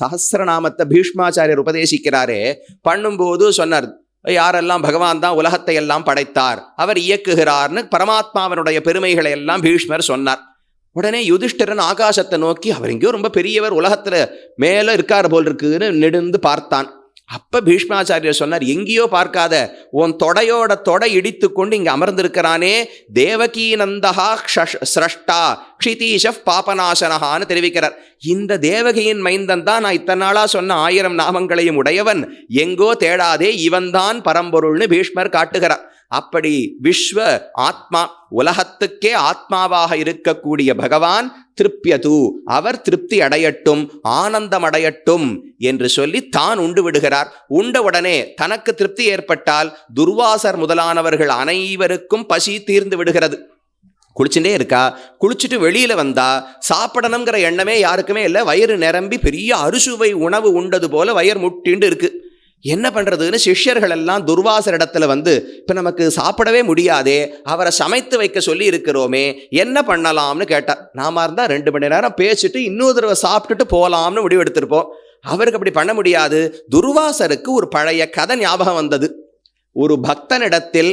சஹசிரநாமத்தை பீஷ்மாச்சாரியர் உபதேசிக்கிறாரே. பண்ணும்போது சொன்னார் யாரெல்லாம் பகவான் தான் உலகத்தை எல்லாம் படைத்தார் அவர் இயக்குகிறார்னு பரமாத்மாவனுடைய பெருமைகளை எல்லாம் பீஷ்மர் சொன்னார். உடனே யுதிஷ்டிரன் ஆகாசத்தை நோக்கி அவர் எங்கேயோ ரொம்ப பெரியவர் உலகத்தில் மேலே இருக்கார் போல் இருக்குன்னு நெடுந்து பார்த்தான். அப்போ பீஷ்மாச்சாரியர் சொன்னார் எங்கேயோ பார்க்காத உன் தொடையோட தொடை இடித்து கொண்டு இங்கே அமர்ந்திருக்கிறானே தேவகீநந்தகா க்ஷஷ்- ஸ்ரஷ்டா க்ஷிதீஷ பாபநாசனஹான்னு தெரிவிக்கிறார். இந்த தேவகியின் மைந்தன் தான் நான் இத்தனை நாளாக சொன்ன ஆயிரம் நாமங்களையும் உடையவன் எங்கோ தேடாதே இவன்தான் பரம்பொருள்னு பீஷ்மர் காட்டுகிறார். அப்படி விஸ்வ ஆத்மா உலகத்துக்கே ஆத்மாவாக இருக்கக்கூடிய பகவான் திருப்தியது அவர் திருப்தி அடையட்டும் ஆனந்தம் அடையட்டும் என்று சொல்லி தான் உண்டு விடுகிறார். உண்ட உடனே தனக்கு திருப்தி ஏற்பட்டால் துர்வாசர் முதலானவர்கள் அனைவருக்கும் பசி தீர்ந்து விடுகிறது. குளிச்சுட்டே இருக்கா? குளிச்சுட்டு வெளியில் வந்தா சாப்பிடணுங்கிற எண்ணமே யாருக்குமே இல்லை. வயிறு நிரம்பி பெரிய அறுசுவை உணவு உண்டது போல வயிறு முட்டின்னு இருக்குது என்ன பண்ணுறதுன்னு சிஷ்யர்கள் எல்லாம் துர்வாசர் இடத்துல வந்து இப்போ நமக்கு சாப்பிடவே முடியாதே அவரை சமைத்து வைக்க சொல்லி இருக்கிறோமே என்ன பண்ணலாம்னு கேட்டார் நாம இருந்தால் ரெண்டு மணி நேரம் பேசிட்டு இன்னொரு தடவை சாப்பிட்டுட்டு போகலாம்னு முடிவு எடுத்திருப்போம். அவருக்கு அப்படி பண்ண முடியாது. துர்வாசருக்கு ஒரு பழைய கதை ஞாபகம் வந்தது. ஒரு பக்தனிடத்தில்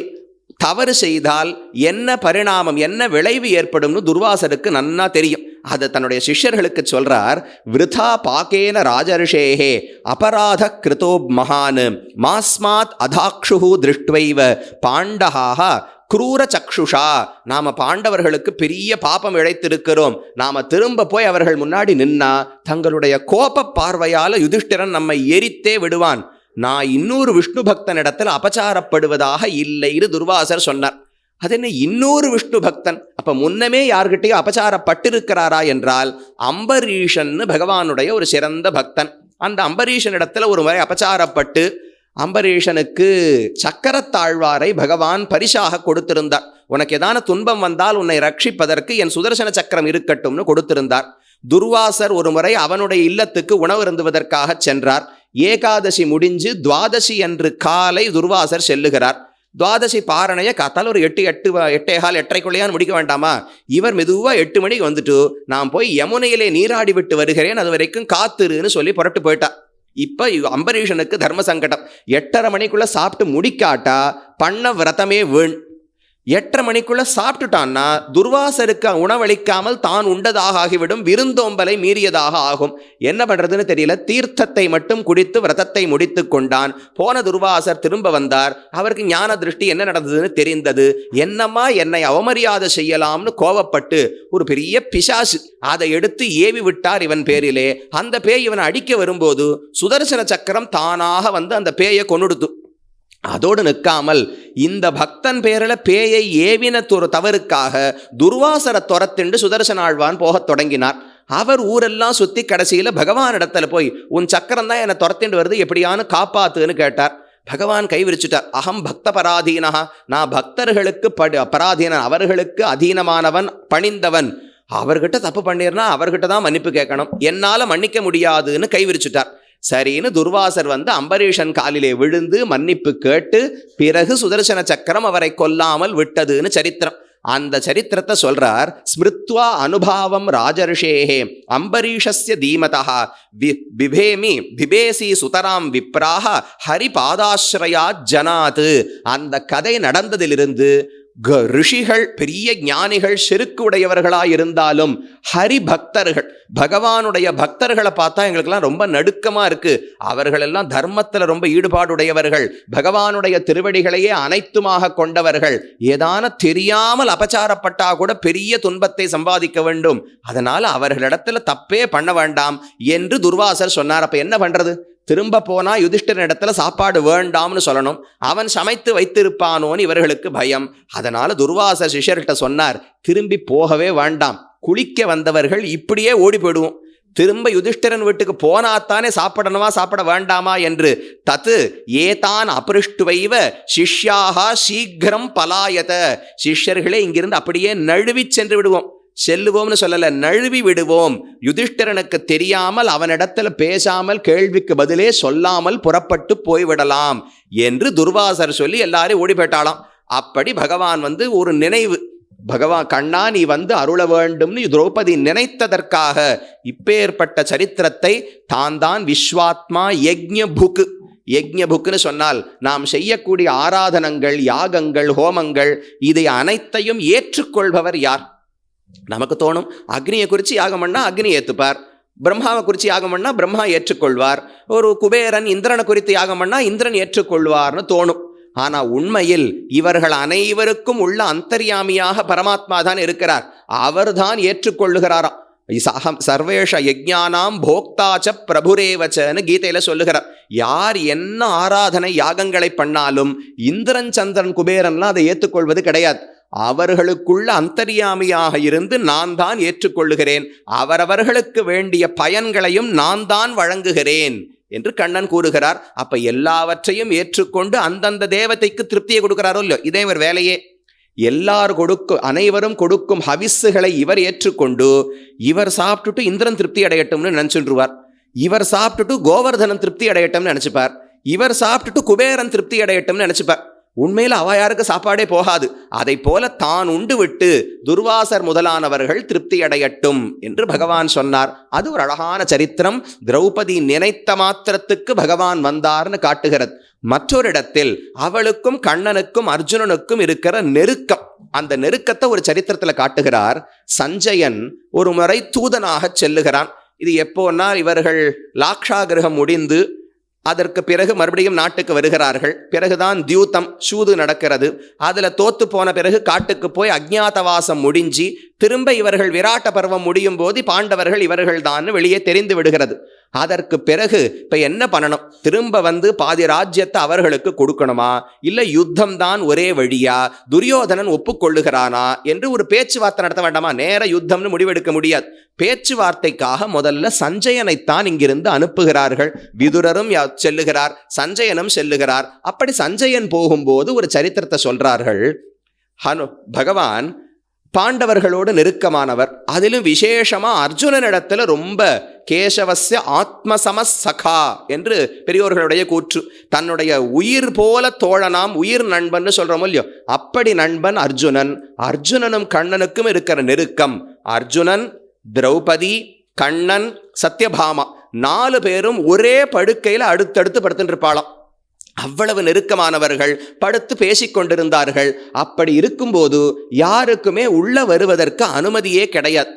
தவறு செய்தால் என்ன பரிணாமம் என்ன விளைவு ஏற்படும்னு துர்வாசருக்கு நன்னா தெரியும். அதை தன்னுடைய சிஷ்யர்களுக்கு சொல்கிறார் விருதா பாக்கேன ராஜரிஷேகே அபராத கிருதோ மகான் மாஸ்மாத் அதாக்ஷுஹு திருஷ்டுவைவ பாண்டகாக குரூர சக்ஷுஷா நாம பாண்டவர்களுக்கு பெரிய பாபம் இழைத்திருக்கிறோம் நாம திரும்ப போய் அவர்கள் முன்னாடி நின்னா தங்களுடைய கோப பார்வையால யுதிஷ்டிரன் நம்மை எரித்தே விடுவான். நான் இன்னொரு விஷ்ணு பக்தனிடத்தில் அபச்சாரப்படுவதாக இல்லைன்னு துர்வாசர் சொன்னார். அது என்ன இன்னொரு விஷ்ணு பக்தன்? அப்ப முன்னமே யார்கிட்டயோ அபச்சாரப்பட்டிருக்கிறாரா என்றால் அம்பரீஷன்னு பகவானுடைய ஒரு சிறந்த பக்தன். அந்த அம்பரீஷன் இடத்துல ஒரு முறை அபச்சாரப்பட்டு அம்பரீஷனுக்கு சக்கரத்தாழ்வாரை பகவான் பரிசாக கொடுத்திருந்தார். உனக்கு ஏதான துன்பம் வந்தால் உன்னை ரட்சிப்பதற்கு என் சுதர்சன சக்கரம் இருக்கட்டும்னு கொடுத்திருந்தார். துர்வாசர் ஒரு முறை அவனுடைய இல்லத்துக்கு உணவு இருந்துவதற்காக சென்றார். ஏகாதசி முடிஞ்சு துவாதசி அன்று காலை துர்வாசர் செல்லுகிறார். துவாதசி பாரணைய காத்தால் ஒரு எட்டு எட்டு வ- எட்டே கால் முடிக்க வேண்டாமா? இவர் மெதுவாக எட்டு மணிக்கு வந்துட்டு நான் போய் யமுனையிலே நீராடி விட்டு வருகிறேன் அது வரைக்கும் காத்துருன்னு சொல்லி புரட்டு போயிட்டா. இப்போ அம்பரீஷனுக்கு தர்ம சங்கடம். எட்டரை மணிக்குள்ளே சாப்பிட்டு முடிக்காட்டா பண்ண விரதமே வீண். எட்டரை மணிக்குள்ளே சாப்பிட்டுட்டான்னா துர்வாசருக்கு உணவளிக்காமல் தான் உண்டதாக ஆகிவிடும் விருந்தோம்பலை மீறியதாக ஆகும். என்ன பண்றதுன்னு தெரியல. தீர்த்தத்தை மட்டும் குடித்து விரதத்தை முடித்து கொண்டான். போன துர்வாசர் திரும்ப வந்தார். அவருக்கு ஞான திருஷ்டி என்ன நடந்ததுன்னு தெரிந்தது. என்னம்மா என்னை அவமரியாதை செய்யலாம்னு கோவப்பட்டு ஒரு பெரிய பிசாசு அதை எடுத்து ஏவி விட்டார் இவன் பேரிலே. அந்த பேய் இவனை அடிக்க வரும்போது சுதர்சன சக்கரம் தானாக வந்து அந்த பேயை கொண்டுடுத்து அதோடு நிற்காமல் இந்த பக்தன் பேரில் பேயை ஏவின ஒரு தவறுக்காக துர்வாசர துரத்திண்டு சுதர்சன ஆழ்வான் போகத் தொடங்கினார். அவர் ஊரெல்லாம் சுற்றி கடைசியில் பகவான் இடத்துல போய் உன் சக்கரம் தான் என்னை துரத்திண்டு வருது எப்படியானு காப்பாத்துன்னு கேட்டார். பகவான் கைவிரிச்சிட்டார் அகம் பக்த பராதீனஹா நான் பக்தர்களுக்கு படி பராதீனன் அவர்களுக்கு அதீனமானவன் பணிந்தவன். அவர்கிட்ட தப்பு பண்ணிருந்தா அவர்கிட்ட தான் மன்னிப்பு கேட்கணும். என்னால் மன்னிக்க முடியாதுன்னு கைவிரிச்சிட்டார் சரின்னு துர்வாசர் வந்து அம்பரீஷன் காலிலே விழுந்து மன்னிப்பு கேட்டு பிறகு சுதர்சன சக்கரம் அவரை கொல்லாமல் விட்டதுன்னு சரித்திரம். அந்த சரித்திரத்தை சொல்றார் ஸ்மிருத்வா அனுபாவம் ராஜரிஷேகே அம்பரீஷஸ்ய தீமதா பிபேமி பிபேசி சுதராம் விப்ராக ஹரிபாதாஸ்ரயா ஜனாது அந்த கதை நடந்ததிலிருந்து ரிஷிகள் பெரிய ஞானிகள் செருக்கு உடையவர்களாக இருந்தாலும் ஹரி பக்தர்கள் பகவானுடைய பக்தர்களை பார்த்தா எங்களுக்கெல்லாம் ரொம்ப நடுக்கமாக இருக்கு. அவர்கள் எல்லாம் தர்மத்தில் ரொம்ப ஈடுபாடுடையவர்கள். பகவானுடைய திருவடிகளையே அனைத்துமாக கொண்டவர்கள். ஏதான தெரியாமல் அபச்சாரப்பட்டா கூட பெரிய துன்பத்தை சம்பாதிக்க வேண்டும். அதனால் அவர்களிடத்துல தப்பே பண்ண வேண்டாம் என்று துர்வாசர் சொன்னார். அப்போ என்ன பண்ணுறது திரும்ப போனால் யுதிஷ்டர் இடத்துல சாப்பாடு வேண்டாம்னு சொல்லணும். அவன் சமைத்து வைத்திருப்பானோன்னு இவர்களுக்கு பயம். அதனால துர்வாச சிஷர்கிட்ட சொன்னார் திரும்பி போகவே வேண்டாம். குளிக்க வந்தவர்கள் இப்படியே ஓடி போயிடுவோம். திரும்ப யுதிஷ்டிரன் வீட்டுக்கு போனாத்தானே சாப்பிடணுமா சாப்பிட வேண்டாமா? என்று. தத்து ஏதான் அபிருஷ்டுவைவ சிஷ்யாக சீக்கிரம் பலாயத. சிஷ்யர்களே இங்கிருந்து அப்படியே நழுவி சென்று விடுவோம். செல்லுவோம்னு சொல்லலை நழுவி விடுவோம். யுதிஷ்டிரனுக்கு தெரியாமல் அவனிடத்தில் பேசாமல் கேள்விக்கு பதிலே சொல்லாமல் புறப்பட்டு போய்விடலாம் என்று துர்வாசர் சொல்லி எல்லாரும் ஓடி போயிட்டாலாம் அப்படி பகவான் வந்து ஒரு நினைவு பகவான் கண்ணா நீ வந்து அருள வேண்டும்னு திரௌபதி நினைத்ததற்காக இப்பேற்பட்ட சரித்திரத்தை தான் தான் விஸ்வாத்மா யஜ்ய புக்கு யஜ்ய புக்குன்னு சொன்னால் நாம் செய்யக்கூடிய ஆராதனங்கள் யாகங்கள் ஹோமங்கள் இதை அனைத்தையும் ஏற்றுக்கொள்பவர் யார்? நமக்கு தோணும் அக்னியை குறித்து யாகம் பண்ணால் அக்னி ஏத்துப்பார். பிரம்மாவை குறித்து யாகம் பண்ணால் பிரம்மா ஏற்றுக்கொள்வார். ஒரு குபேரன் இந்திரனை குறித்து யாகம் பண்ணா இந்திரன் ஏற்றுக்கொள்வார்னு தோணும். ஆனா உண்மையில் இவர்கள் அனைவருக்கும் உள்ள அந்தர்யாமியாக பரமாத்மா தான் இருக்கிறார். அவர்தான் ஏற்றுக்கொள்ளுகிறாராம். சகம் சர்வேஷ யஜ்ஞானாம் போக்தாச்ச பிரபுரேவச்சன்னு கீதையில சொல்லுகிறார். யார் என்ன ஆராதனை யாகங்களை பண்ணாலும் இந்திரன் சந்திரன் குபேரன்லாம் அதை ஏற்றுக்கொள்வது கிடையாது. அவர்களுக்குள்ள அந்தரியாமையாக இருந்து நான் தான் ஏற்றுக்கொள்ளுகிறேன். அவரவர்களுக்கு வேண்டிய பயன்களையும் நான் தான் வழங்குகிறேன் என்று கண்ணன் கூறுகிறார். அப்ப எல்லாவற்றையும் ஏற்றுக்கொண்டு அந்தந்த தேவதைக்கு திருப்தியை கொடுக்கிறாரோ இல்லையோ? இதே ஒரு வேலையே. எல்லார் கொடுக்கும் அனைவரும் கொடுக்கும் ஹவிஸுகளை இவர் ஏற்றுக்கொண்டு இவர் சாப்பிட்டுட்டு இந்திரன் திருப்தி அடையட்டும்னு நினைச்சுருவார் இவர் சாப்பிட்டுட்டு கோவர்தனன் திருப்தி அடையட்டும்னு நினைச்சுப்பார். இவர் சாப்பிட்டுட்டு குபேரன் திருப்தி அடையட்டும்னு நினைச்சுப்பார். உண்மையில் அவ யாருக்கு சாப்பாடே போகாது. அதை போல தான் உண்டு விட்டு துர்வாசர் முதலானவர்கள் திருப்தி அடையட்டும் என்று பகவான் சொன்னார். அது ஒரு அழகான சரித்திரம். திரௌபதி நினைத்த மாத்திரத்துக்கு பகவான் வந்தார்னு காட்டுகிறது. மற்றொரு இடத்தில் அவளுக்கும் கண்ணனுக்கும் அர்ஜுனனுக்கும் இருக்கிற நெருக்கம். அந்த நெருக்கத்தை ஒரு சரித்திரத்துல காட்டுகிறார். சஞ்சயன் ஒரு முறை தூதனாக செல்லுகிறான். இது எப்போன்னா இவர்கள் லாக்ஷாகிரகம் முடிந்து அதற்கு பிறகு மறுபடியும் நாட்டுக்கு வருகிறார்கள். பிறகுதான் தியூத்தம் சூது நடக்கிறது. அதில் தோத்து போன பிறகு காட்டுக்கு போய் அஜ்ஞாதவாசம் முடிஞ்சு திரும்ப இவர்கள் விராட்ட பருவம் முடியும் போது பாண்டவர்கள் இவர்கள்தான் வெளியே தெரிந்து விடுகிறது. அதற்கு பிறகு இப்போ என்ன பண்ணணும்? திரும்ப வந்து பாதி ராஜ்யத்தை அவர்களுக்கு கொடுக்கணுமா? இல்லை யுத்தம் தான் ஒரே வழியா துரியோதனன் ஒப்புக்கொள்ளுகிறானா? என்று ஒரு பேச்சுவார்த்தை நடத்த வேண்டாமா? நேர யுத்தம்னு முடிவெடுக்க முடியாது. பேச்சுவார்த்தைக்காக முதல்ல சஞ்சயனைத்தான் இங்கிருந்து அனுப்புகிறார்கள். விதுரரும் யா- செல்லுகிறார் சஞ்சயனும் செல்லுகிறார். அப்படி சஞ்சயன் போகும்போது ஒரு சரித்திரத்தை சொல்றார்கள். ஹனு பகவான் பாண்டவர்களோடு நெருக்கமானவர். அதிலும் விசேஷமா அர்ஜுனனிடத்தில் ரொம்ப கேசவஸ்ய ஆத்மசம சகா என்று பெரியோர்களுடைய கூற்று. தன்னுடைய உயிர் போல தோழனாம் உயிர் நண்பன்னு சொல்கிறோம் இல்லையோ அப்படி நண்பன் அர்ஜுனன். அர்ஜுனனும் கண்ணனுக்கும் இருக்கிற நெருக்கம். அர்ஜுனன் திரௌபதி கண்ணன் சத்யபாமா. நாலு பேரும் ஒரே படுக்கையில் அடுத்தடுத்து படுத்துட்டு இருப்பாளாம். அவ்வளவு நெருக்கமானவர்கள் படுத்து பேசிக்கொண்டிருந்தார்கள். அப்படி இருக்கும்போது யாருக்குமே உள்ள வருவதற்கு அனுமதியே கிடையாது.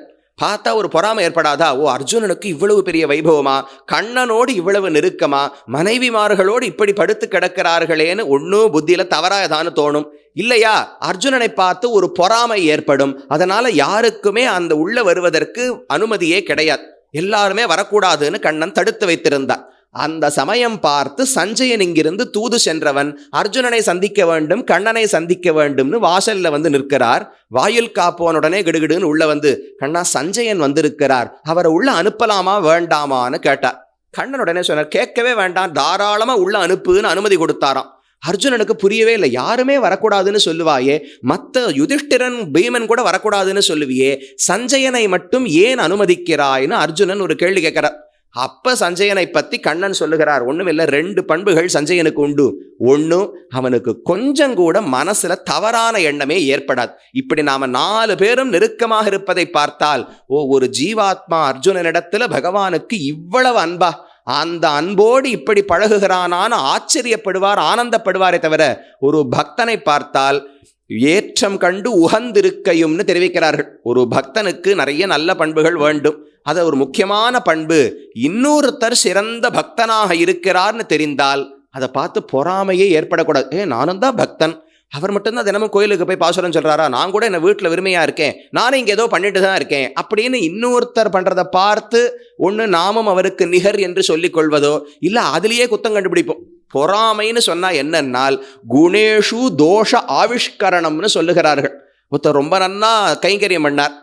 பார்த்தா ஒரு பொறாமை ஏற்படாதா? ஓ அர்ஜுனனுக்கு இவ்வளவு பெரிய வைபவமா? கண்ணனோடு இவ்வளவு நெருக்கமா? மனைவிமார்களோடு இப்படி படுத்து கிடக்கிறார்களேன்னு ஒன்றும் புத்தியில தவறாயதான்னு தோணும். இல்லையா? அர்ஜுனனை பார்த்து ஒரு பொறாமை ஏற்படும். அதனால யாருக்குமே அந்த உள்ள வருவதற்கு அனுமதியே கிடையாது. எல்லாருமே வரக்கூடாதுன்னு கண்ணன் தடுத்து வைத்திருந்தார் அந்த சமயம் பார்த்து சஞ்சயன் இங்கிருந்து தூது சென்றவன் அர்ஜுனனை சந்திக்க வேண்டும் கண்ணனை சந்திக்க வேண்டும்னு வாசல்ல வந்து நிற்கிறார். வாயில் காப்போனுடனே கிடுகிடுன்னு உள்ள வந்து கண்ணா சஞ்சயன் வந்திருக்கிறார். அவரை உள்ள அனுப்பலாமா வேண்டாமான்னு கேட்டார். கண்ணன் உடனே சொன்னார் கேட்கவே வேண்டாம். தாராளமா உள்ள அனுப்புன்னு அனுமதி கொடுத்தாராம். அர்ஜுனனுக்கு புரியவே இல்லை. யாருமே வரக்கூடாதுன்னு சொல்லுவாயே. மற்ற யுதிஷ்டிரன் பீமன் கூட வரக்கூடாதுன்னு சொல்லுவியே. சஞ்சயனை மட்டும் ஏன் அனுமதிக்கிறாய்னு அர்ஜுனன் ஒரு கேள்வி கேட்கிறார். அப்ப சஞ்சயனை பத்தி கண்ணன் சொல்லுகிறார். ஒண்ணுமில்ல ரெண்டு பண்புகள் சஞ்சயனுக்கு உண்டு. ஒண்ணு அவனுக்கு கொஞ்சம் கூட மனசுல தவறான எண்ணமே ஏற்படாது. இப்படி நாம நாலு பேரும் நெருக்கமாக இருப்பதை பார்த்தால் ஓ ஒரு ஜீவாத்மா அர்ஜுனனிடத்துல பகவானுக்கு இவ்வளவு அன்பா? அந்த அன்போடு இப்படி பழகுகிறானான்னு ஆச்சரியப்படுவார் ஆனந்தப்படுவாரே தவிர ஒரு பக்தனை பார்த்தால் ஏற்றம் கண்டு உகந்திருக்கையும்னு தெரிவிக்கிறார்கள். ஒரு பக்தனுக்கு நிறைய நல்ல பண்புகள் வேண்டும். அது ஒரு முக்கியமான பண்பு. இன்னொருத்தர் சிறந்த பக்தனாக இருக்கிறார்னு தெரிந்தால் அதை பார்த்து பொறாமையே ஏற்படக்கூடாது. ஏ நானும் தான் பக்தன். அவர் மட்டும்தான் தினமும் கோயிலுக்கு போய் பாசுரம் சொல்கிறாரா நான் கூட என்னை வீட்டில் விரும்பியா இருக்கேன். நானும் இங்கே ஏதோ பண்ணிட்டு தான் இருக்கேன். அப்படின்னு இன்னொருத்தர் பண்ணுறதை பார்த்து ஒன்று நாமும் அவருக்கு நிகர் என்று சொல்லிக் கொள்வதோ இல்லை அதுலேயே குத்தம் கண்டுபிடிப்போம். பொறாமைன்னு சொன்னால் என்னன்னால் குணேஷு தோஷ ஆவிஷ்கரணம்னு சொல்லுகிறார்கள். ஒருத்தர் ரொம்ப நன்னா கைங்கரியம் பண்ணார்.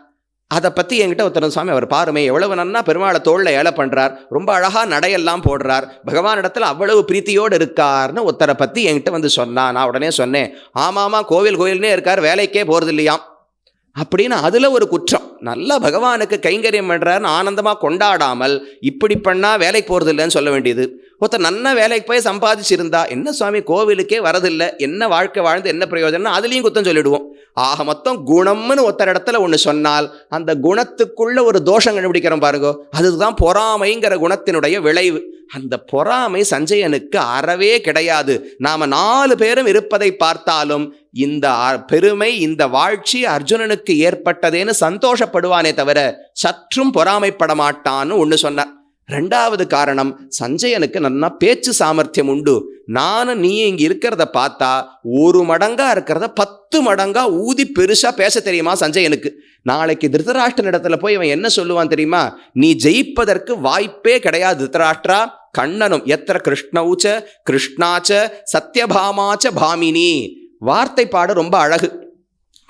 அதை பற்றி என்கிட்ட ஒருத்தர் சுவாமி அவர் பாருமே எவ்வளவு நன்னா பெருமாளை தோளில் ஏழை பண்ணுறார் ரொம்ப அழகாக நடையெல்லாம் போடுறார் பகவான் இடத்துல அவ்வளவு பிரீத்தியோடு இருக்கார்னு ஒருத்தரை பற்றி என்கிட்ட வந்து சொன்னான் நான் உடனே சொன்னேன் ஆமாமா கோவில் கோயில்னே இருக்கார் வேலைக்கே போகிறது இல்லையாம் அப்படின்னு அதில் ஒரு குற்றம். நல்லா பகவானுக்கு கைங்கரியம் பண்ணுறாருன்னு ஆனந்தமாக கொண்டாடாமல் இப்படி பண்ணால் வேலைக்கு போகிறது இல்லைன்னு சொல்ல வேண்டியது. ஒருத்தர் நல்ல வேலைக்கு போய் சம்பாதிச்சிருந்தா என்ன சுவாமி கோவிலுக்கே வரதில்லை என்ன வாழ்க்கை வாழ்ந்து என்ன பிரயோஜனம் அதுலேயும் குத்தம் சொல்லிடுவோம். ஆக மொத்தம் குணம்னு ஒருத்தர் இடத்துல ஒன்று சொன்னால் அந்த குணத்துக்குள்ள ஒரு தோஷம் கண்டுபிடிக்கிறோம் பாருங்க அதுதான் பொறாமைங்கிற குணத்தினுடைய விளைவு. அந்த பொறாமை சஞ்சயனுக்கு அறவே கிடையாது. நாம நாலு பேரும் இருப்பதை பார்த்தாலும் இந்த அ- பெருமை இந்த வாழ்ச்சி அர்ஜுனனுக்கு ஏற்பட்டதேன்னு சந்தோஷப்படுவானே தவிர சற்றும் பொறாமைப்பட மாட்டான்னு ஒன்று சொன்னார். ரெண்டாவது காரணம் சஞ்சயனுக்கு நல்லா பேச்சு சாமர்த்தியம் உண்டு. நானும் நீ இங்கே இருக்கிறத பார்த்தா ஒரு மடங்காக இருக்கிறத பத்து மடங்காக ஊதி பெருசாக பேச தெரியுமா சஞ்சயனுக்கு? நாளைக்கு திருதராஷ்டிரன் இடத்துல போய் இவன் என்ன சொல்லுவான் தெரியுமா? நீ ஜெயிப்பதற்கு வாய்ப்பே கிடையாது திருதராஷ்டிரா. கண்ணனும் எத்திர கிருஷ்ணவுச்ச கிருஷ்ணாச்ச சத்யபாமாச்ச பாமினி. வார்த்தைப்பாடு ரொம்ப அழகு.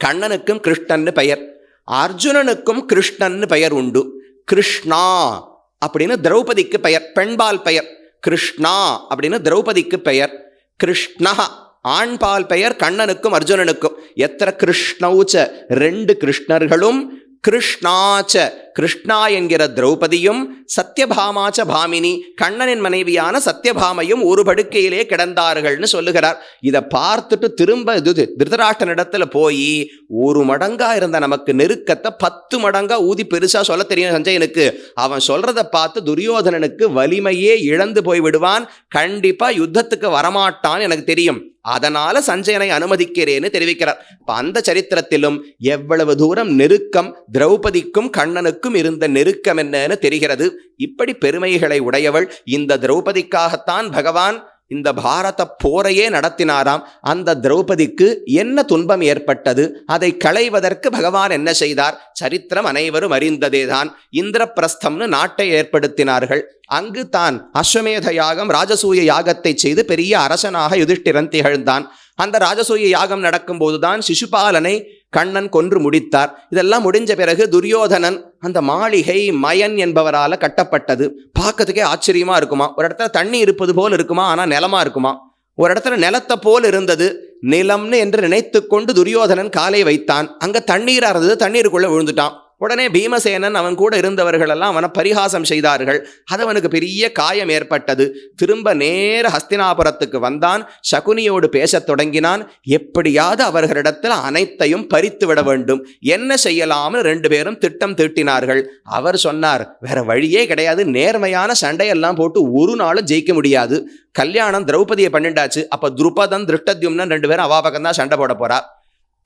கண்ணனுக்கும் கிருஷ்ணன்னு பெயர். அர்ஜுனனுக்கும் கிருஷ்ணன்னு பெயர் உண்டு. கிருஷ்ணா அப்படின்னு திரௌபதிக்கு பெயர். பெண்பால் பெயர். கிருஷ்ணா அப்படின்னு திரௌபதிக்கு பெயர். கிருஷ்ணா ஆண்பால் பெயர் கண்ணனுக்கும் அர்ஜுனனுக்கும். எத்திர கிருஷ்ணவுச்ச ரெண்டு கிருஷ்ணர்களும் கிருஷ்ணாச்ச கிருஷ்ணா என்கிற திரௌபதியும் சத்யபாமாச்ச பாமினி கண்ணனின் மனைவியான சத்யபாமையும் ஒரு படுக்கையிலே கிடந்தார்கள்னு சொல்லுகிறார். இதை பார்த்துட்டு திரும்ப இது திருதராஷ்டனிடத்துல போய் ஒரு மடங்கா இருந்த நமக்கு நெருக்கத்தை பத்து மடங்கா ஊதி பெருசா சொல்ல தெரியும் சஞ்சயனுக்கு. அவன் சொல்றதை பார்த்து துரியோதனனுக்கு வலிமையே இழந்து போய் விடுவான். கண்டிப்பா யுத்தத்துக்கு வரமாட்டான் எனக்கு தெரியும். அதனால சஞ்சயனை அனுமதிக்கிறேன்னு தெரிவிக்கிறார். இப்ப அந்த சரித்திரத்திலும் எவ்வளவு தூரம் நெருக்கம் திரௌபதிக்கும் கண்ணனுக்கும் இருந்த நெருக்கம் என்னன்னு தெரிகிறது. இப்படி பெருமைகளை உடையவள் இந்த திரௌபதிக்காகத்தான் பகவான் இந்த பாரத போரையே நடத்தினாராம். அந்த திரௌபதிக்கு என்ன துன்பம் ஏற்பட்டது? அதை களைவதற்கு பகவான் என்ன செய்தார்? சரித்திரம் அனைவரும் அறிந்ததேதான். இந்திரபிரஸ்தம்னு நாட்டை ஏற்படுத்தினார்கள். அங்கு தான் அஸ்வமேத யாகம் ராஜசூய யாகத்தை செய்து பெரிய அரசனாக யுதிஷ்டிரன் திகழ்ந்தான். அந்த ராஜசூய யாகம் நடக்கும்போதுதான் சிசுபாலனை கண்ணன் கொன்று முடித்தார். இதெல்லாம் முடிஞ்ச பிறகு துரியோதனன் அந்த மாளிகை மயன் என்பவரால் கட்டப்பட்டது. பார்க்கறதுக்கே ஆச்சரியமா இருக்குமா? ஒரு இடத்துல தண்ணி இருப்பது போல் இருக்குமா? ஆனால் நிலமா இருக்குமா? ஒரு இடத்துல நிலத்தை போல் இருந்தது. நிலம்னு என்று நினைத்து கொண்டு துரியோதனன் காலை வைத்தான். அங்கே தண்ணீராக இருந்தது. தண்ணீருக்குள்ளே விழுந்துட்டான். உடனே பீமசேனன் அவன் கூட இருந்தவர்கள் எல்லாம் அவனை பரிகாசம் செய்தார்கள். அது அவனுக்கு பெரிய காயம் ஏற்பட்டது. திரும்ப நேர ஹஸ்தினாபுரத்துக்கு வந்தான். சகுனியோடு பேசத் தொடங்கினான். எப்படியாவது அவர்களிடத்தில் அனைத்தையும் பறித்து விட வேண்டும். என்ன செய்யலாம்னு ரெண்டு பேரும் திட்டம் தீட்டினார்கள். அவர் சொன்னார் வேற வழியே கிடையாது. நேர்மையான சண்டையெல்லாம் போட்டு ஒரு நாளும் ஜெயிக்க முடியாது. கல்யாணம் திரௌபதியை பண்ணிண்டாச்சு அப்போ துருபதன் திருஷ்டத்யும்னு ரெண்டு பேரும் அவாபகம் தான் சண்டை போட போறா.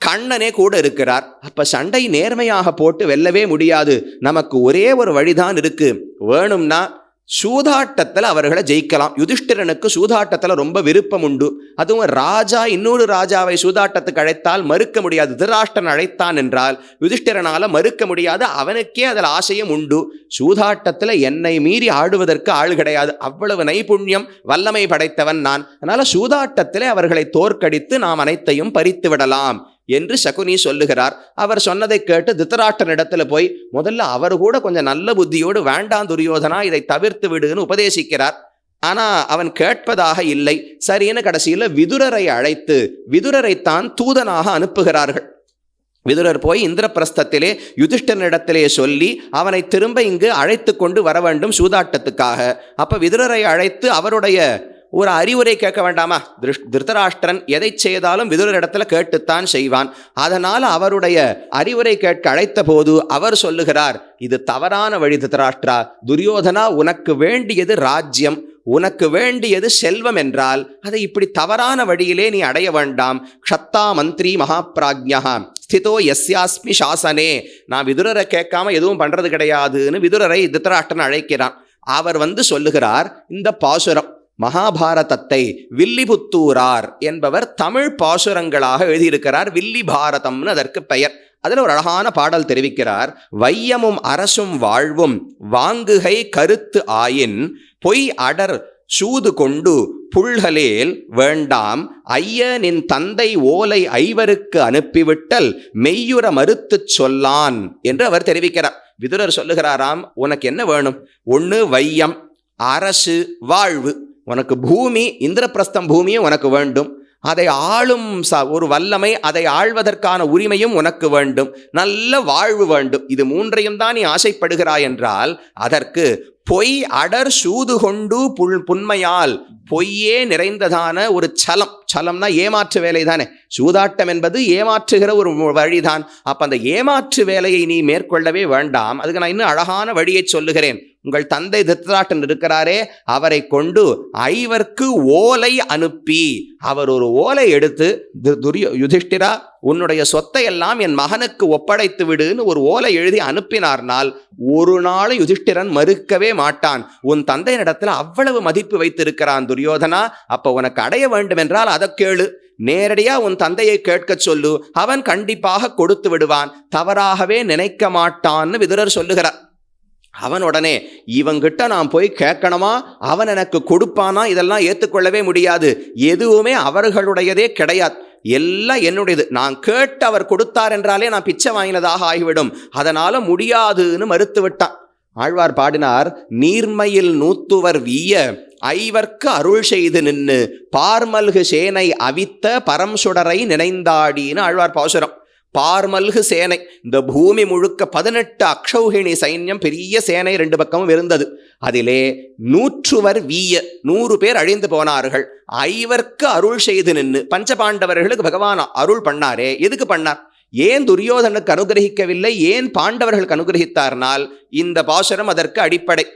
கண்ணனே கூட இருக்கிறார். அப்ப சண்டை நேர்மையாக போட்டு வெல்லவே முடியாது. நமக்கு ஒரே ஒரு வழிதான் இருக்கு. வேணும்னா சூதாட்டத்தில் அவர்களை ஜெயிக்கலாம். யுதிஷ்டிரனுக்கு சூதாட்டத்தில் ரொம்ப விருப்பம் உண்டு. அதுவும் ராஜா இன்னொரு ராஜாவை சூதாட்டத்துக்கு அழைத்தால் மறுக்க முடியாது. திருராஷ்டிரன் அழைத்தான் என்றால் யுதிஷ்டிரனால மறுக்க முடியாது. அவனுக்கே அதில் ஆசையும் உண்டு. சூதாட்டத்தில் என்னை மீறி ஆடுவதற்கு ஆள் கிடையாது. அவ்வளவு நைபுண்ணியம் வல்லமை படைத்தவன் நான். அதனால் சூதாட்டத்திலே அவர்களை தோற்கடித்து நாம் அனைத்தையும் பறித்து விடலாம். என்று சகுனி சொல்லுகிறார். அவர் சொன்னதை கேட்டு திருத்தராஷ்டிரன் இடத்துல போய் முதல்ல அவர் கூட கொஞ்சம் நல்ல புத்தியோடு வேண்டாம் துரியோதனா இதை தவிர்த்து விடுன்னு உபதேசிக்கிறார். ஆனா அவன் கேட்பதாக இல்லை. சரின்னு கடைசியில் விதுரரை அழைத்து விதுரரைத்தான் தூதனாக அனுப்புகிறார்கள். விதுரர் போய் இந்திரபிரஸ்தத்திலே யுதிஷ்டனிடத்திலே சொல்லி அவனை திரும்ப இங்கு அழைத்து கொண்டு வர வேண்டும் சூதாட்டத்துக்காக. அப்ப விதுரரை அழைத்து அவருடைய ஒரு அறிவுரை கேட்க வேண்டாமா? திருஷ்- திருதராஷ்டிரன் எதை செய்தாலும் விதுரர் இடத்துல கேட்டுத்தான் செய்வான். அதனால் அவருடைய அறிவுரை கேட்க அழைத்த போது அவர் சொல்லுகிறார் இது தவறான வழி திருத்தராஷ்டிரா. துரியோதனா உனக்கு வேண்டியது ராஜ்யம். உனக்கு வேண்டியது செல்வம் என்றால் அதை இப்படி தவறான வழியிலே நீ அடைய வேண்டாம். க்ஷத்தா மந்திரி மகாபிராஜ்யா ஸ்திதோ எஸ்யாஸ்மி சாசனே. நான் விதுரரை கேட்காம எதுவும் பண்ணுறது கிடையாதுன்னு விதுரரை திருத்தராஷ்டிரன் அழைக்கிறான். அவர் வந்து சொல்லுகிறார் இந்த பாசுரம் மகாபாரதத்தை வில்லிபுத்தூரார் என்பவர் தமிழ் பாசுரங்களாக எழுதியிருக்கிறார். வில்லி பாரதம்னு அதற்கு பெயர். அதில் ஒரு அழகான பாடல் தெரிவிக்கிறார். வையமும் அரசும் வாழ்வும் வாங்குகை கருத்து ஆயின் பொய் அடர் சூது கொண்டு புல்கலேல் வேண்டாம். ஐய நின் தந்தை ஓலை ஐவருக்கு அனுப்பிவிட்டல் மெய்யுற மறுத்துச் சொல்லான் என்று அவர் தெரிவிக்கிறார். விதுரர் சொல்லுகிறாராம் உனக்கு என்ன வேணும்? ஒன்று வையம் அரசு வாழ்வு. உனக்கு பூமி இந்திரபிரஸ்தம் பூமியும் உனக்கு வேண்டும். அதை ஆளும் ச- ஒரு வல்லமை அதை ஆள்வதற்கான உரிமையும் உனக்கு வேண்டும். நல்ல வாழ்வு வேண்டும். இது மூன்றையும் தான் நீ ஆசைப்படுகிறாய் என்றால் அதற்கு பொய் அடர் சூது கொண்டு புல் புன்மையால் பொய்யே நிறைந்ததான ஒரு சலம். சலம்னா ஏமாற்று வேலை தானே. சூதாட்டம் என்பது ஏமாற்றுகிற ஒரு வழிதான். அப்போ அந்த ஏமாற்று வேலையை நீ மேற்கொள்ளவே வேண்டாம். அதுக்கு நான் இன்னும் அழகான வழியை சொல்லுகிறேன். உங்கள் தந்தை திருத்தராட்டன் இருக்கிறாரே அவரை கொண்டு ஐவர்க்கு ஓலை அனுப்பி. அவர் ஒரு ஓலை எடுத்து து- துரிய யுதிஷ்டிரா உன்னுடைய சொத்தை எல்லாம் என் மகனுக்கு ஒப்படைத்து விடுன்னு ஒரு ஓலை எழுதி அனுப்பினார்னால் ஒரு நாள் யுதிஷ்டிரன் மறுக்கவே மாட்டான். உன் தந்தையினிடத்துல அவ்வளவு மதிப்பு வைத்திருக்கிறான் துரியோதனா. அப்போ உனக்கு அடைய வேண்டும் என்றால் அதை கேளு. நேரடியா உன் தந்தையை கேட்கச் சொல்லு. அவன் கண்டிப்பாக கொடுத்து விடுவான். தவறாகவே நினைக்க மாட்டான்னு விதுரர் சொல்லுகிறார். அவன் உடனே இவங்கிட்ட நான் போய் கேட்கணுமா? அவன் எனக்கு கொடுப்பானா? இதெல்லாம் ஏற்றுக்கொள்ளவே முடியாது. எதுவுமே அவர்களுடையதே கிடையாது. எல்லாம் என்னுடையது. நான் கேட்டு அவர் கொடுத்தார் என்றாலே நான் பிச்சை வாங்கினதாக ஆகிவிடும். அதனால் முடியாதுன்னு மறுத்து விட்டான் ஆழ்வார் பாடினார் நீர்மையில் நூத்துவர் வீய ஐவர்க்கு அருள் செய்து நின்று பார்மல்கு சேனை அவித்த பரம்சுடரை நினைந்தாடின்னு ஆழ்வார் பாசுரம். பார்மல்கு சேனை. இந்த பூமி முழுக்க பதினெட்டு அக்ஷௌகிணி சைன்யம் பெரிய சேனை ரெண்டு பக்கமும் இருந்தது. அதிலே நூற்றுவர் வீய நூறு பேர் அழிந்து போனார்கள். ஐவர்க்கு அருள் செய்து நின்று பஞ்சபாண்டவர்களுக்கு பகவான் அருள் பண்ணாரே எதுக்கு பண்ணார்? ஏன் துரியோதனுக்கு அனுகிரகிக்கவில்லை? ஏன் பாண்டவர்களுக்கு அனுகிரகித்தார்னால் இந்த பாசுரம் அதற்கு அடிப்படை.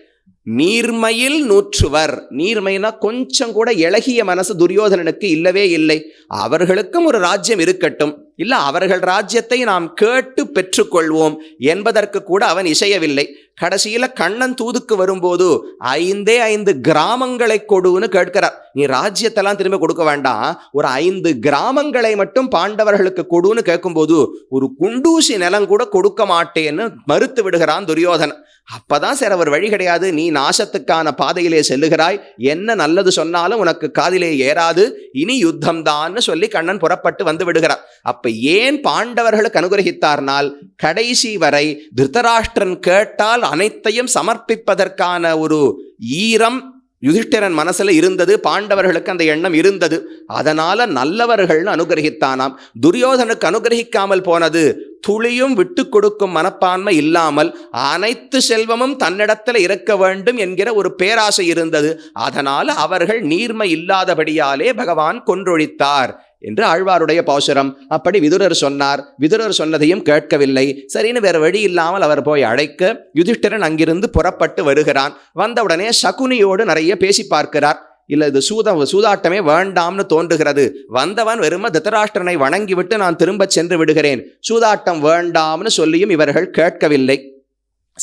நீர்மையில் நூற்றுவர். நீர்மைனா கொஞ்சம் கூட இழகிய மனசு துரியோதனனுக்கு இல்லவே இல்லை. அவர்களுக்கும் ஒரு ராஜ்யம் இருக்கட்டும். இல்லை அவர்கள் ராஜ்யத்தை நாம் கேட்டு பெற்றுக்கொள்வோம் என்பதற்கு கூட அவன் இசையவில்லை. கடைசியில் கண்ணன் தூதுக்கு வரும்போது ஐந்தே ஐந்து கிராமங்களை கொடுன்னு கேட்கிறார். நீ ராஜ்யத்தெல்லாம் திரும்ப கொடுக்க வேண்டாம். ஒரு ஐந்து கிராமங்களை மட்டும் பாண்டவர்களுக்கு கொடுன்னு கேட்கும்போது ஒரு குண்டூசி நிலம் கூட கொடுக்க மாட்டேன்னு மறுத்து விடுகிறான் துரியோதனன். அப்பதான் சார் அவர் வழி கிடையாது. நீ நாசத்துக்கான பாதையிலே செல்லுகிறாய். என்ன நல்லது சொன்னாலும் உனக்கு காதிலே ஏறாது. இனி யுத்தம் தான்னு சொல்லி கண்ணன் புறப்பட்டு வந்து விடுகிறார் அப்ப ஏன் பாண்டவர்களுக்கு அனுகிரகித்தார்னால் கடைசி வரை திருதராஷ்டிரன் கேட்டால் அனைத்தையும் சமர்ப்பிப்பதற்கான ஒரு ஈரம் யுதிஷ்டிரன் மனசுல இருந்தது பாண்டவர்களுக்கு அந்த எண்ணம் இருந்தது. அதனால நல்லவர்கள்னு அனுகிரகித்தானாம். துரியோதனுக்கு அனுகிரகிக்காமல் போனது துளியும் விட்டு கொடுக்கும் மனப்பான்மை இல்லாமல் அனைத்து செல்வமும் தன்னிடத்தில் இருக்க வேண்டும் என்கிற ஒரு பேராசை இருந்தது. அதனால் அவர்கள் நீர்மை இல்லாதபடியாலே பகவான் கொன்றொழித்தார். என்று ஆழ்வாருடைய பாசுரம். அப்படி விதுரர் சொன்னார். விதுரர் சொன்னதையும் கேட்கவில்லை. சரின்னு வேற வழி இல்லாமல் அவர் போய் அழைக்க யுதிஷ்டிரன் அங்கிருந்து புறப்பட்டு வருகிறான். வந்தவுடனே சகுனியோடு நிறைய பேசி பார்க்கிறார். இல்ல இது சூத சூதாட்டமே வேண்டாம்னு தோன்றுகிறது. வந்தவன் வெறும திருதராஷ்டிரனை வணங்கிவிட்டு நான் திரும்ப சென்று விடுகிறேன். சூதாட்டம் வேண்டாம்னு சொல்லியும் இவர்கள் கேட்கவில்லை.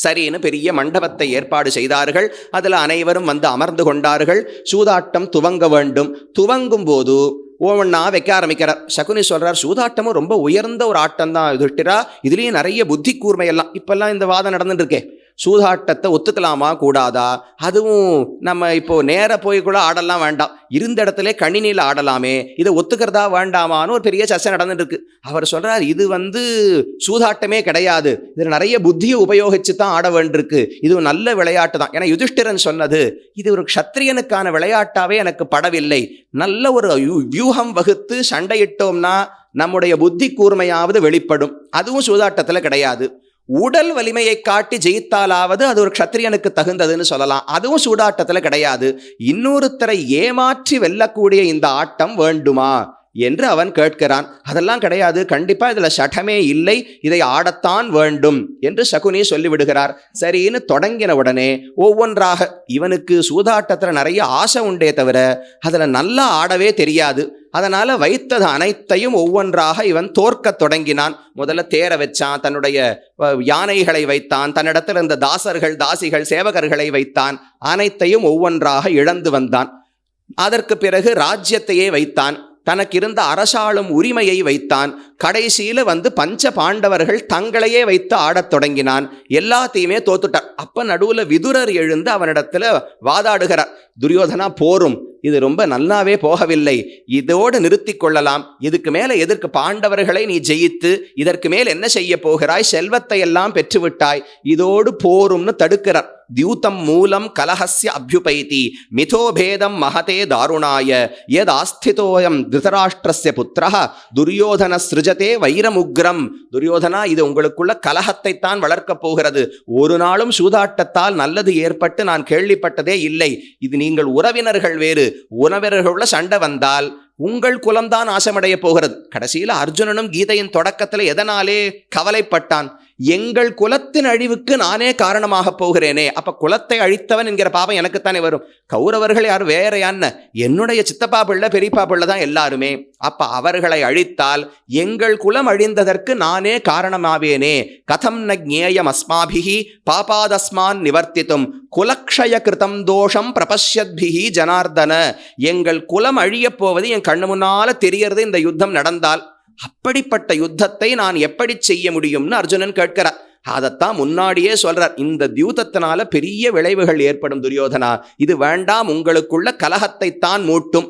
சரின்னு பெரிய மண்டபத்தை ஏற்பாடு செய்தார்கள். அதில் அனைவரும் வந்து அமர்ந்து கொண்டார்கள். சூதாட்டம் துவங்க வேண்டும். துவங்கும் போது ஒவ்வொன்றா வைக்க ஆரம்பிக்கிறார். சகுனி சொல்றார் சூதாட்டமும் ரொம்ப உயர்ந்த ஒரு ஆட்டம் தான் யுதிஷ்டிரா இதுலேயும் நிறைய புத்தி கூர்மையெல்லாம் இப்போல்லாம் இந்த வாதம் நடந்துட்டு இருக்கே. சூதாட்டத்தை ஒத்துக்கலாமா கூடாதா? அதுவும் நம்ம இப்போ நேராக போய் கூட ஆடலாம் வேண்டாம். இருந்த இடத்துல கணினியில் ஆடலாமே இதை ஒத்துக்கிறதா வேண்டாமான்னு ஒரு பெரிய சர்ச்சை நடந்துட்டு இருக்கு அவர் சொல்கிறார் இது வந்து சூதாட்டமே கிடையாது. இதில் நிறைய புத்தியை உபயோகித்து தான் ஆட வேண்டியிருக்கு. இது நல்ல விளையாட்டு தான். ஏன்னா யுதிஷ்டிரன் சொன்னது இது ஒரு க்ஷத்திரியனுக்கான விளையாட்டாவே எனக்கு படவில்லை. நல்ல ஒரு வியூகம் வகுத்து சண்டையிட்டோம்னா நம்முடைய புத்தி கூர்மையாவது வெளிப்படும். அதுவும் சூதாட்டத்தில் கிடையாது. உடல் வலிமையை காட்டி ஜெயித்தாலாவது அது ஒரு க்ஷத்திரியனுக்கு தகுந்ததுன்னு சொல்லலாம். அதுவும் சூடாட்டத்தில் கிடையாது. இன்னொருத்தரை ஏமாற்றி வெல்லக்கூடிய இந்த ஆட்டம் வேண்டுமா? என்று அவன் கேட்கிறான். அதெல்லாம் கிடையாது. கண்டிப்பா இதுல சட்டமே இல்லை. இதை ஆடத்தான் வேண்டும் என்று சகுனி சொல்லிவிடுகிறார். சரின்னு தொடங்கின உடனே ஒவ்வொன்றாக இவனுக்கு சூதாட்டத்துல நிறைய ஆசை உண்டே தவிர அதுல நல்லா ஆடவே தெரியாது. அதனால வைத்தது அனைத்தையும் ஒவ்வொன்றாக இவன் தோற்கத் தொடங்கினான். முதல்ல தேர வச்சான் தன்னுடைய யானைகளை வைத்தான் தன்னிடத்தில் இருந்த தாசர்கள் தாசிகள் சேவகர்களை வைத்தான் அனைத்தையும் ஒவ்வொன்றாக இழந்து வந்தான். அதற்கு பிறகு ராஜ்யத்தையே வைத்தான். தனக்கு இருந்த அரசாளும் உரிமையை வைத்தான். கடைசியில வந்து பஞ்ச பாண்டவர்கள் தங்களையே வைத்து ஆடத் தொடங்கினான். எல்லாத்தையுமே தோத்துட்டார் அப்ப நடுவுல விதுரர் எழுந்து அவனிடத்துல வாதாடுகிறார். துரியோதனா போரும். இது ரொம்ப நல்லாவே போகவில்லை. இதோடு நிறுத்தி கொள்ளலாம். இதுக்கு மேல எதற்கு பாண்டவர்களை நீ ஜெயித்து இதற்கு மேல் என்ன செய்ய போகிறாய்? செல்வத்தை எல்லாம் பெற்றுவிட்டாய். இதோடு போரும்னு தடுக்கிறார். தியூதம் மூலம் கலஹஸ்ய அபியுபைதி. மிதோபேதம் மகதே தாருணாய. யதாஸ்திதோயம் திருதராஷ்டிரஸ்ய புத்திர துரியோதன சிருஜதே வைரமுக்ரம். துரியோதனா இது உங்களுக்குள்ள கலகத்தை தான் வளர்க்கப் போகிறது. ஒரு நாளும் சூதாட்டத்தால் நல்லது ஏற்பட்டு நான் கேள்விப்பட்டதே இல்லை. இது நீங்கள் உறவினர்கள் வேறு. உறவினர்களுள்ள சண்டை வந்தால் உங்கள் குலம்தான் ஆசமடைய போகிறது. கடைசியில் அர்ஜுனனும் கீதையின் தொடக்கத்தில் எதனாலே கவலைப்பட்டான்? எங்கள் குலத்தின் அழிவுக்கு நானே காரணமாக போகிறேனே. அப்ப குலத்தை அழித்தவன் என்கிற பாவம் எனக்குத்தானே வரும். கௌரவர்கள் யார்? வேற யான்ன என்னுடைய சித்தப்பா பிள்ளை பெரியப்பா பிள்ளை தான் எல்லாருமே. அப்ப அவர்களை அழித்தால் எங்கள் குலம் அழிந்ததற்கு நானே காரணமாவேனே. கதம் ந ஜேயம் அஸ்மாபிகி பாபாதஸ்மான் நிவர்த்தித்தும் குலக்ஷய கிருதம் தோஷம் பிரபஷ்யத்பிகி ஜனார்தன. எங்கள் குலம் அழியப் போவது என் கண்ணு முன்னால தெரியறது இந்த யுத்தம் நடந்தால். அப்படிப்பட்ட யுத்தத்தை நான் எப்படி செய்ய முடியும்னு அர்ஜுனன் கேட்கிறார். அதைத்தான் முன்னாடியே சொல்றார். இந்த தியூதத்தினால பெரிய விளைவுகள் ஏற்படும் துரியோதனா. இது வேண்டாம் உங்களுக்குள்ள கலகத்தை தான் மூட்டும்.